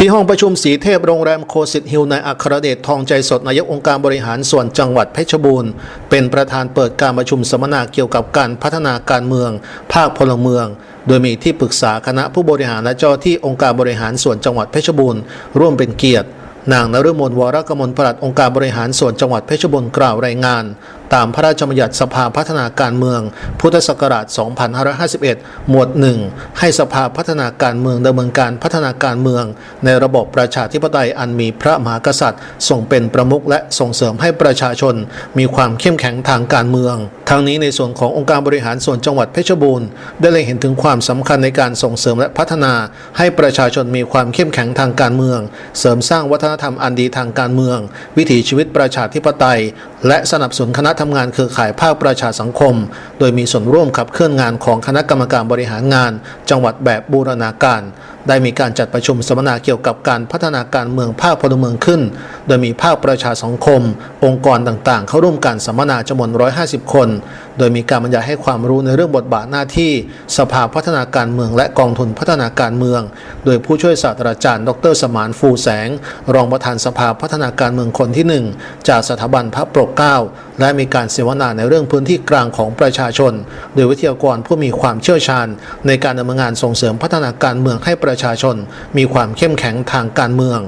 ที่ห้องประชุมสีเทพโรงแรมโคสิตฮิลนายอัครเดชทองใจสดนายกองค์การบริหารส่วนจังหวัดเพชรบูรณ์ เป็นประธานเปิดการประชุมสัมมนาเกี่ยวกับการพัฒนาการเมือง ภาคพลเมือง โดยมีที่ปรึกษาคณะผู้บริหารและเจ้าที่องค์การบริหารส่วนจังหวัดเพชรบูรณ์ร่วมเป็นเกียรตินางนฤมลวรกมลปลัดองค์การบริหารส่วนจังหวัดเพชรบูรณ์กล่าวรายงาน ตามพระราชบัญญัติสภาพัฒนาการเมือง พุทธศักราช 2551 หมวด 1 ให้สภาพัฒนาการเมืองดำเนินการพัฒนาการเมือง ในระบบประชาธิปไตยอันมีพระมหากษัตริย์ทรงเป็นประมุขและส่งเสริมให้ประชาชน มีความเข้มแข็งทางการเมือง ทั้งนี้ในส่วนขององค์การบริหารส่วนจังหวัดเพชรบูรณ์ได้เล็งเห็นถึงความสำคัญในการส่งเสริมและพัฒนา ให้ประชาชนมีความเข้มแข็งทางการเมือง เสริมสร้างวัฒนธรรมอันดีทางการเมือง วิถีชีวิตประชาธิปไตย และสนับสนุนคณะทำงานเครือข่ายภาคประชาสังคม โดยมีส่วนร่วมขับเคลื่อนงานของคณะกรรมการบริหารงาน จังหวัดแบบบูรณาการ ได้มีการจัดประชุมสัมมนาเกี่ยวกับการพัฒนาการเมืองภาคพลเมืองขึ้น โดยมีภาคประชาสังคม องค์กรต่างๆ เข้าร่วมการสัมมนาจำนวน 150 คน โดยมีการบรรยายให้ความรู้ในเรื่องบทบาทหน้าที่ สภาพัฒนาการเมืองและกองทุนพัฒนาการเมือง โดยผู้ช่วยศาสตราจารย์ ดร สมานฟูแสง รองประธานสภาพัฒนาการเมืองคนที่หนึ่งจากสถาบันพระปกเกล้าและมีการเสวนาในเรื่องพื้นที่กลางของประชาชน โดยวิทยากรผู้มีความเชี่ยวชาญ ในการดำเนินงานส่งเสริมพัฒนาการเมืองให้ประชาชน มีความเข้มแข็งทางการเมือง